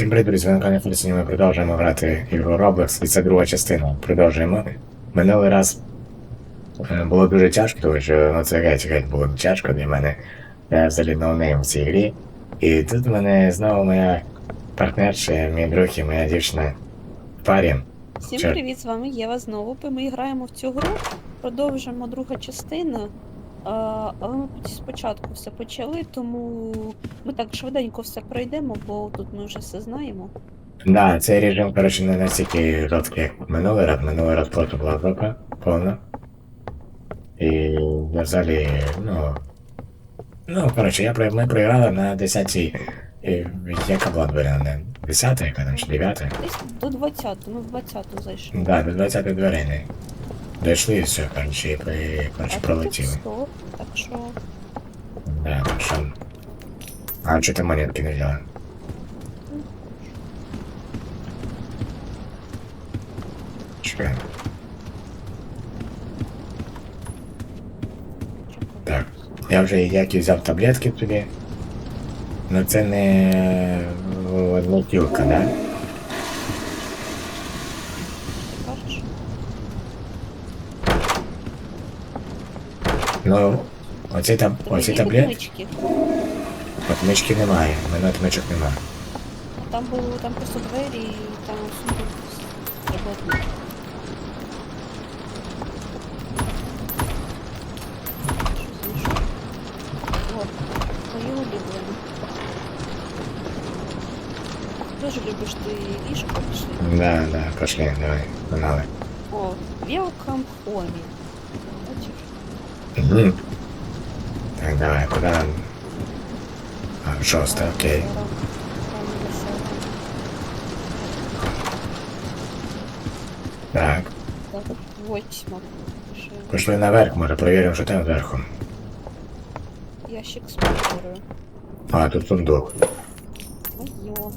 Всім привіт, друзі, на каналі Форсіні. Ми продовжуємо грати ігру Roblox, і це друга частина. Продовжуємо. Минулий раз е, було дуже тяжко, тому що ну, це геть геть було тяжко для мене. Я взагалі ноунейм в цій грі. І тут в мене знову моя партнерша, мій друг і моя дівчина парі. Всім Ча- привіт, з вами Єва знову. Ми граємо в цю гру, продовжимо друга частина. А, але ми спочатку все почали, тому ми так швиденько все пройдемо, бо тут ми вже все знаємо. Да, цей режим, коротше, не настільки жорсткий, як минулий раз. Минулий раз просто була жопа повна. І взагалі, ну. Ну, коротше, я, про- ми проіграли на 10-й. І Яка була дверя? Не 10 яка там чи 9 Десь до 20, ми в 20 зайшли. Да, до 20 дверей не. Дійшли і все, коротше, і при, коротше, а пролетіли. так що Да, так що. А чого ти монетки не взяла? Так. Я вже як взяв таблетки тобі. Ну це не однотілка, да? ти кажеш. Ну, оці, таб... Тебе оці є таблетки, відмички? отмички немає, у мене отмичок немає. Там було там просто двері і там сундук. Треба відмички. Що знайшов? О, мої улюблені. Дуже любиш ти ліжко пішли. Да, да, пошли, давай, погнали. О, welcome home. Угу. Так, давай, куди нам? А, шосте, окей. Так. Пішли наверх, може перевіримо, що там зверху. Ящик з паперою. А, тут сундук. Айо.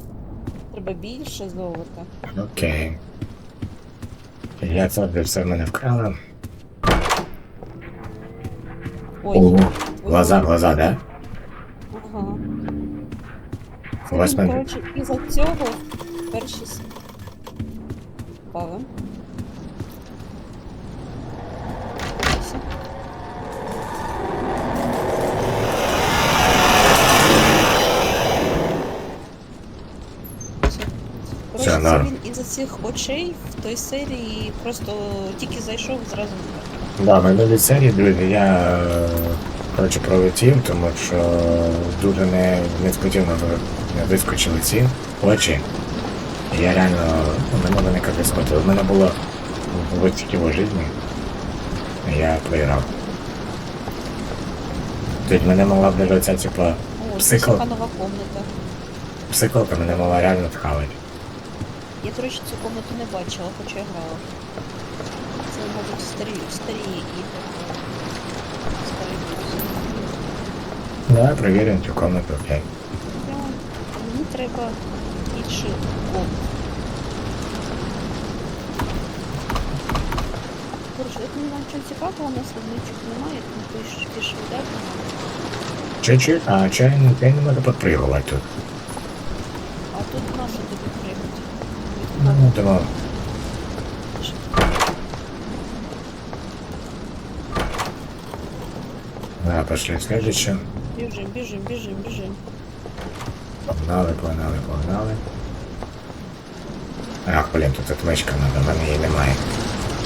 Треба більше золота. Окей. Я це все в мене вкрала. Ой, Ого. Глаза, глаза, да? Ага. У вас мене. Коротше, із-за цього перші с-. Все. Все. Все, Коротше, це норм. він із-за цих очей в той серії просто тільки зайшов зразу. Да, минулі серії, друзі, я е, коротше пролетів, тому що дуже не, несподівано не вискочили ці очі. Я реально, ну, мене вони як схватили. У мене було в житті. Я проіграв. Тут мене могла б даже ця типа Психо. психолка мене могла реально вхавати. Я, до речі, цю комнату не бачила, хоча я грала. Старі, старі ігри. Давай перевіримо цю комнату, окей. Мені треба більше комнат. Коротше, як мені вам чого цікавого, у нас одничок немає, тому ти ті швиденько. Чуть-чуть, а чай чай не можу підпригувати тут. А тут наші тобі приймуть. Ну, тому Да, пошли следующим. Біжим, біжим, біжим, біжим. Погнали, погнали, погнали. Ах, блін, тут отмичка надо, в мене її немає.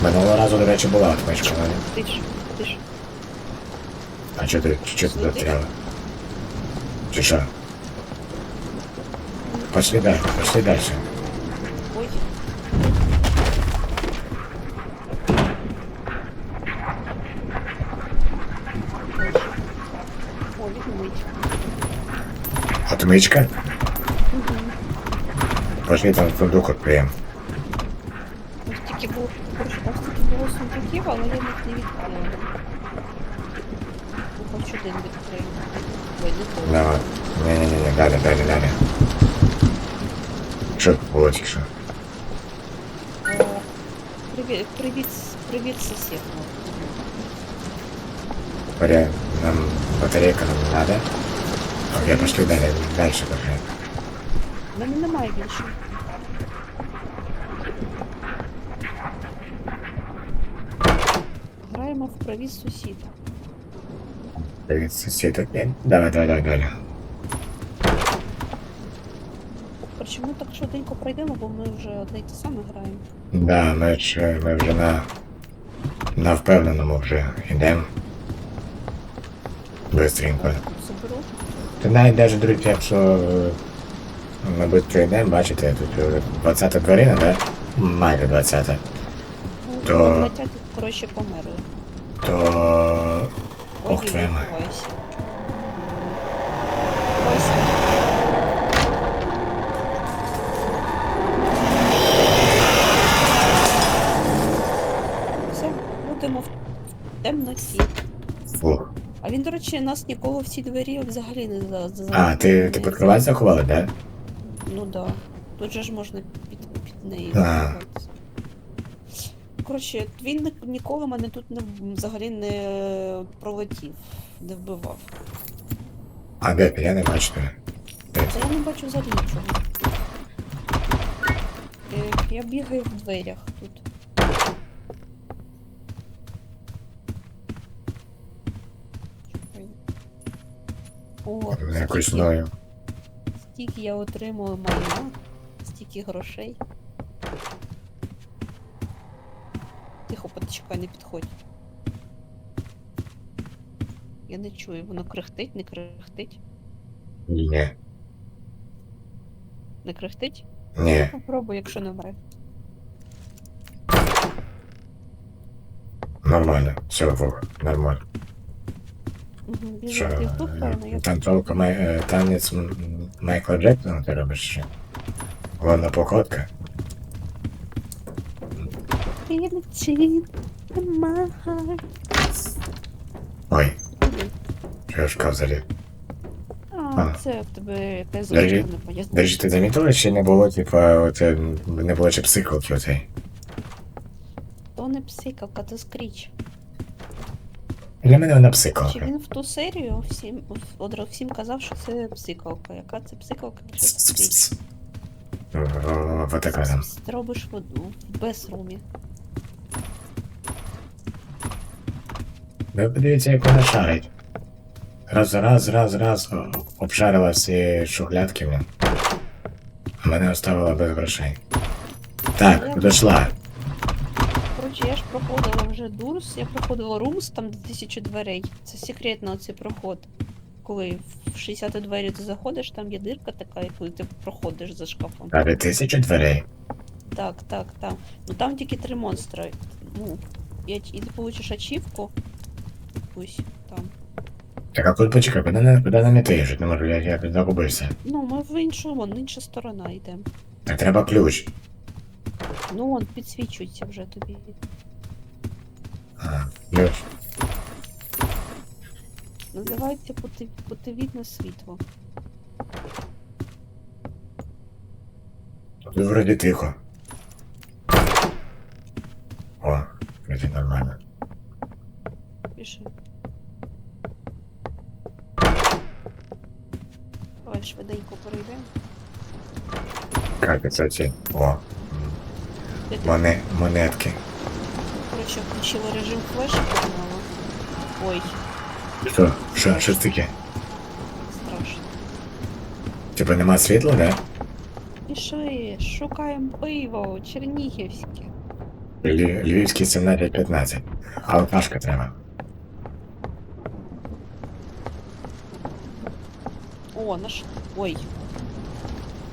Минулого разу, до речі, була отмичка, але... Ти ж, ти ж. А чого ти, що ти застряла? Чи що? Пошли далі, пошли далі. Ой. О, відмить. Отмичка? Пошли там сундук відкриємо. Ось тільки було, коротше, ось тільки було сундуків, але я їх не відкрила. Ну, хоч один відкрив. Ой, не той. Давай. Не-не-не, далі, далі, далі. Що було тільки що? О, Привіт, привіт, привіт, сусід. Боря, нам батарейка нам не надо. Окей, пошли далі, дальше пошли. В мене немає більше. Граємо в привіт сусіда. Привіт, сусід, окей. Давай, давай, давай, давай. Коротше, так швиденько пройдемо, бо ми вже одне й те саме граємо. Да, ми, ж, ми вже на, на впевненому вже йдемо. Бистренько. Тут навіть навіть, друзі, якщо на ми швидко йдемо, бачите, тут вже 20 дворина, да? Майже 20-та. То- коротше, померли. То Ох, твоя мать. Речі, нас нікого в цій двері взагалі не за за- А, ти, ти під кровать заховала, да? Ну да. Тут же ж можна під, під нею. А. заховатися. Коротше, він ні- ніколи мене тут не взагалі не пролетів, не вбивав. А де ти? Я не бачу тебе. Та я не бачу взагалі нічого. Е, Я бігаю в дверях тут. О, Якось стільки, мною. стільки я отримую майна, стільки грошей. Тихо, почекай, не підходь. Я не чую, воно крехтить, не крехтить, Ні. не крехтить. Ні. Попробуй, якщо не вмре. Нормально. Все, фух, нормально. Що, я танцовка Май... е, танець Майкла Джексона ти робиш ще? Ладно, походка. Ой, що я шкаф заліз. А, це в тебе якась не поясню. До ти замітила, чи не було, типа, оце, не було ще психолки оцей? То не псикалка, то скріч. Для мене вона Чи він в ту серію всім, всім казав, що це псикалка. Яка це псикалка? Така там. Ти робиш в, в безрумі. Ви подивіться, як вона шарить. Раз, раз, раз, раз о, обшарила всі шухлядки, блін. А мене оставила без грошей. Так, дошла. Коротше, я ж проходила Дурс, я проходила Румс, там де тисячу дверей. Це секретно цей проход. Коли в 60 двері ти заходиш, там є дирка така, і коли ти проходиш за шкафом. А де тисячу дверей. Так, так, там. Ну там тільки три монстра. Ну, і, і ти получиш ачівку. Якусь там. Так, а тут почекай, куди, на- куди нам іти? Я ж не можу, я, я загубився. Ну, ми в іншу, вон, інша сторона йдемо. Так треба ключ. Ну, он підсвічується вже тобі. Ключ. Ну давайте поти- потивітне світло. Тут вроді тихо. О, вроді нормально. Піши. Давай швиденько перейдемо. Як це ці? О, Де ти, моне, монетки. коротше, включила режим флеша погнала. Ой, Що? Що, що це таке? страшно. Типа нема світла, да? Пішли, шукаємо пиво, чернігівське. Лі- Львівський 17-15. Алкашка треба. О, наш. Ой.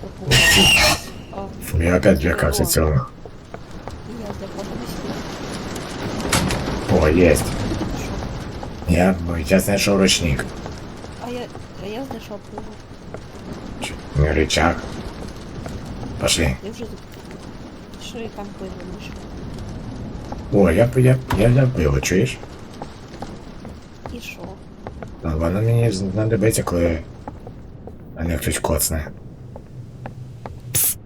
Пропустила. А, Фу, я опять злякався цього. я злякалася. О, єсть. Куди ти пішов? Я, я знайшов ручник. А я, а я знайшов пиво. Ч- Не рычаг. Пошли. Я вже що я там пиво знайшов. О, я, я, я взяв пиво, чуєш? І що? А Воно мені знадобиться, коли мене хтось коцне.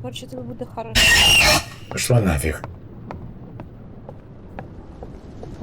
Коротше, тобі буде хорошо. Пішло нафіг.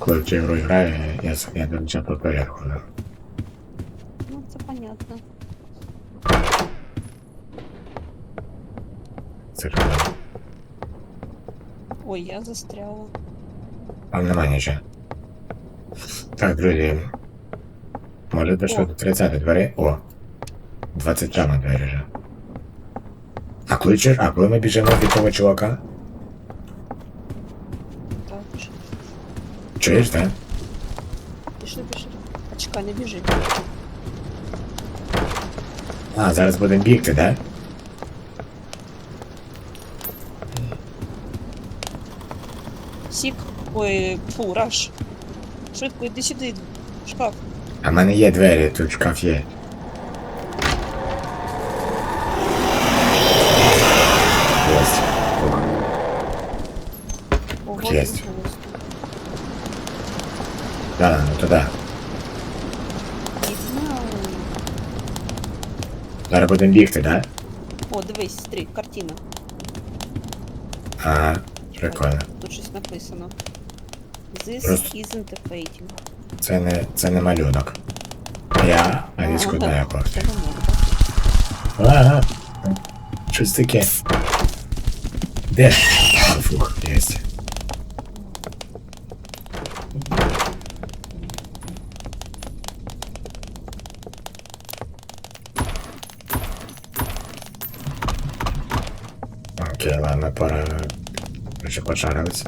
Коли в цю ігру граю, я, я часто в туалет. Ну, це понятно. Це. Ой, я застряла. Там нема нічого. Так, друзі. Можете що О. 30 двері? О! 20 там двері вже. А коли чер... А коли ми біжимо від того чувака? Чуєш, так? Пішли, пішли. А чекай, не біжи. А, зараз будемо бігти, да? Сік. Ой, фу, раш. Швидко, йди сюди. Шкаф. А в мене є двері, тут шкаф є. Ось. Ух. Туди. Знаю. Зараз будемо бігти, да? О, дивись, стрій, картина. Ага, прикольно. Тут щось написано. This Просто- isn't a painting. Це не, це не малюнок. Я Аліску Ага. даю просто. Ага. Щось таке. Де? Фух, Окей, ладно, пора. Вже почарились.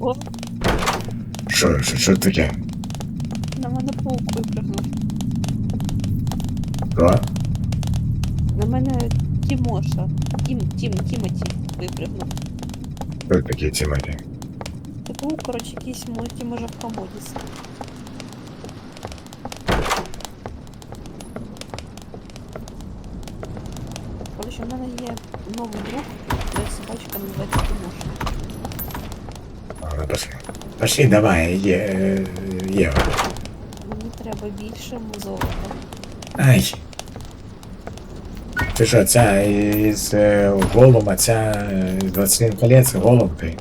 О, Що, що, що таке? на мене паук випрыгнув. Що? На мене Тімоша. Тім, Тім, Тімоті випрыгнув. Що таке Тімоті? Це паук, коротше, якийсь мульті може в комоді сидить. Коротше, в мене є новий друг, де собачка називається Тімоша. А, ну пошли. Пошли, давай, е, Єва. Мені треба більше золота. Ай. Ти що, ця із е, голума, ця е, з 21 колець, голуб ти?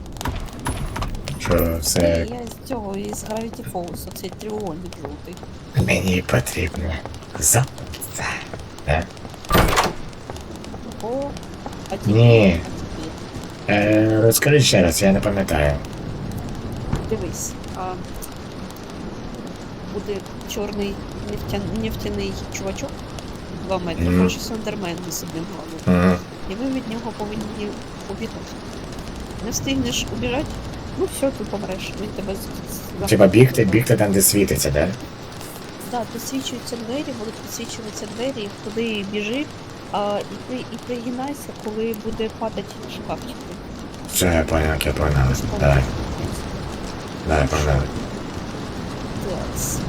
Що все Я з цього, із Gravity Falls, оцей треугольник жовтий. мені потрібно. За це. О, а ті Ні. Е, розкажи ще раз, я не пам'ятаю. Дивись, а буде чорний нефтя... нефтяний чувачок 2 метри, Мгм. коротше Сандермен з одним головою. Угу. І ви від нього повинні убігати. Не встигнеш убіжати, ну все, ти помреш. Він тебе з- Типа бігти, бігти там, де світиться, да? Так, підсвічуються двері, будуть підсвічуватися двері, туди біжи, а, і, при, і пригинайся, коли буде падати шкафчик. Все, я понял, я понял. Давай, давай, погнали. Клас.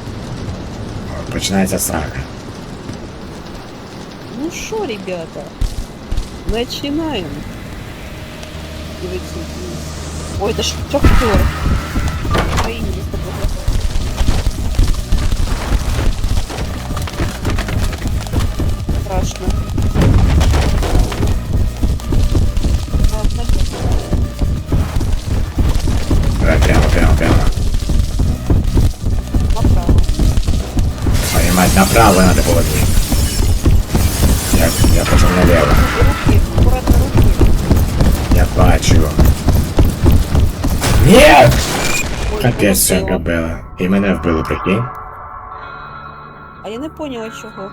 Починається срака. Ну что, ребята, начинаем. Дивіться. Ой, это ж шахтер. Вбило. габела. І мене вбили, прикинь. А я не поняла чого.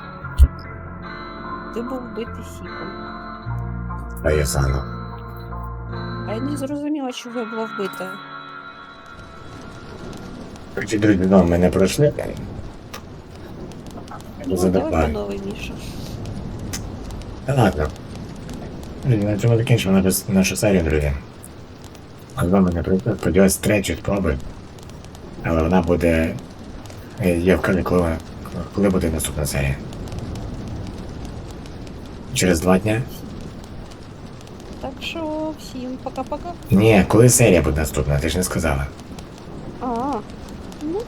Ти був вбитий сіком. А я заново. А я не зрозуміла, чого я була вбита. Короче, друзі, ну, ми не пройшли. Ну, Міша. Та ладно. Друзі, на цьому закінчимо нашу, серію, друзі. А з вами, наприклад, сподіваюсь, третю спроби. Але вона буде. Я вкажу, коли, коли буде наступна серія. Через два дня. Так що всім пока-пока. Ні, коли серія буде наступна, ти ж не сказала. А, ну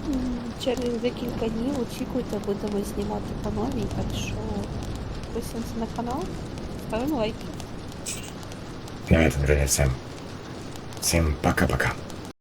через декілька днів очікуйте, будемо знімати по новій, так що підписуємося на канал, ставимо лайки. Давайте, друзі, всім. Всім пока-пока.